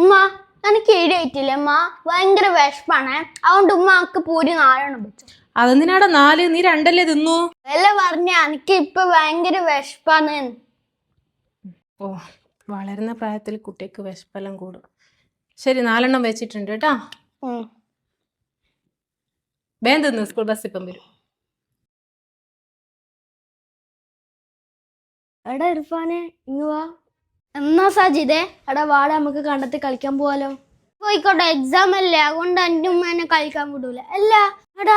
ഉമ്മ എനിക്ക് എഴുതിയിട്ടില്ല ഉമ്മ. ഭയങ്കര വിഷമാണ് അതുകൊണ്ട് ഉമ്മക്ക് പൂരി നാലെണ്ണം വെച്ചു. അതെന്തിനാടാ നാല്? നീ രണ്ടല്ലേ തിന്നു? അല്ല പറഞ്ഞ എനിക്ക് ഇപ്പൊ ഭയങ്കര വിഷപ്പാണ് ഓ വളരുന്ന പ്രായത്തിൽ കുട്ടിക്ക് വിഷപ്പെല്ലാം കൂടും. ശരി നാലെണ്ണം വെച്ചിട്ടുണ്ട് കേട്ടാ. വേം വേഗം തിന്നു സ്കൂൾ ബസ് ഇപ്പം വരും. എടാ ഇർഫാനെ ഇങ്ങ് വാ. എന്നാ സാജിദേ? എടാ വാട നമുക്ക് കണ്ടെത്തി കളിക്കാൻ പോവാലോ. പോയിക്കോട്ടെ എക്സാം അല്ലേ? അതുകൊണ്ട് എന്റെ ഉമ്മ എന്നെ കളിക്കാൻ വിടൂല. അല്ല എടാ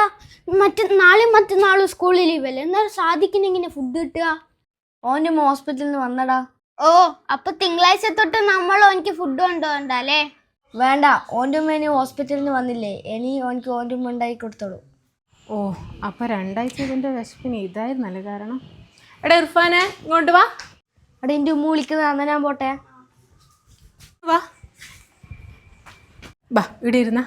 മറ്റ നാളെയും മറ്റന്നാളും സ്കൂളിൽ ലീവല്ലേ എന്നാലും സാധിക്കുന്നെങ്ങനെ ഫുഡ് കിട്ടുക? ഓന്റെ ഹോസ്പിറ്റലിൽ നിന്ന് വന്നടാ. ഓ അപ്പൊ തിങ്കളാഴ്ച തൊട്ട് നമ്മൾ ഓനിക്ക് ഫുഡ് കൊണ്ടുപോകണ്ടല്ലേ? വേണ്ട ഓന്റെ ഉമ്മ ഇനി ഹോസ്പിറ്റലിൽ നിന്ന് വന്നില്ലേ? ഇനി ഓനിക്ക് ഓന്റെ ഉമ്മ ഉണ്ടാക്കി കൊടുത്തോളൂ. ഓ അപ്പൊ രണ്ടാഴ്ച ഇതിന്റെ വിശപ്പിന് ഇതായിരുന്നല്ലേ കാരണം? എടാ ഇർഫാനെ ഇങ്ങോട്ട് വാ. എടാ എന്റെ ഉമ്മ വിളിക്കുന്നത് അന്ന് ഞാൻ പോട്ടെ? വാ. ബാ ഇവിടെ ഇരുന്ന.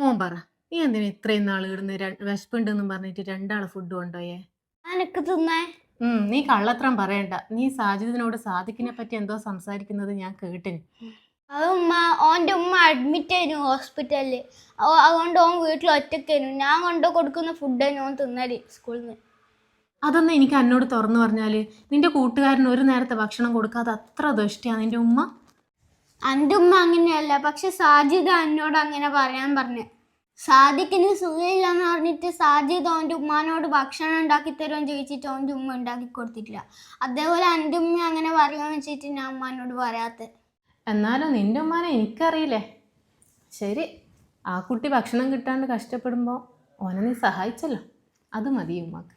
മോൻ പറ നീ എന്തിനാ ഇത്രയും നാൾ ഇടുന്ന് വിശപ്പുണ്ടെന്നും പറഞ്ഞിട്ട് രണ്ടാളെ ഫുഡ് കൊണ്ടുപോയേ? എനിക്ക് തിന്നേ. ഉം, നീ കള്ളത്രം പറയണ്ട. നീ സാജിദിനോട് സാധിക്കിനെ പറ്റി എന്തോ സംസാരിക്കുന്നത് ഞാൻ കേട്ടിന്. അത് ഉമ്മ ഓന്റെ ഉമ്മ അഡ്മിറ്റ് ആയിരുന്നു ഹോസ്പിറ്റലിൽ അതുകൊണ്ട് ഓൻ വീട്ടിൽ ഒറ്റക്കായിരുന്നു ഞാൻ കൊണ്ടു കൊടുക്കുന്ന ഫുഡ് ഓൻ തിന്നൽ സ്കൂളിൽ നിന്ന് അതൊന്നും എനിക്ക് എന്നോട് തുറന്നു പറഞ്ഞാൽ നിന്റെ കൂട്ടുകാരന് ഒരു നേരത്തെ ഭക്ഷണം കൊടുക്കാതെ അത്ര ദുഷ്ടിയാണ് നിന്റെ ഉമ്മ? എന്റെ ഉമ്മ അങ്ങനെയല്ല പക്ഷെ സാജിദ് എന്നോട് അങ്ങനെ പറയാൻ പറഞ്ഞു. സാദിക്കിന് സുഖമില്ലെന്ന് പറഞ്ഞിട്ട് സാജിദ് ഓന്റെ ഉമ്മാനോട് ഭക്ഷണം ഉണ്ടാക്കി തരുമെന്ന് ചോദിച്ചിട്ട് ഓന്റെ ഉമ്മ ഉണ്ടാക്കി കൊടുത്തിട്ടില്ല. അതേപോലെ എന്റെ ഉമ്മ അങ്ങനെ പറയുമെന്ന് വെച്ചിട്ട് ഞാൻ ഉമ്മാനോട് പറയാത്തത് എന്നാലും നിന്റെ ഉമ്മാനെ എനിക്കറിയില്ലേ? ശരി ആ കുട്ടി ഭക്ഷണം കിട്ടാണ്ട് കഷ്ടപ്പെടുമ്പോൾ ഓനെ നീ സഹായിച്ചല്ലോ. അത് മതി ഉമ്മക്ക്.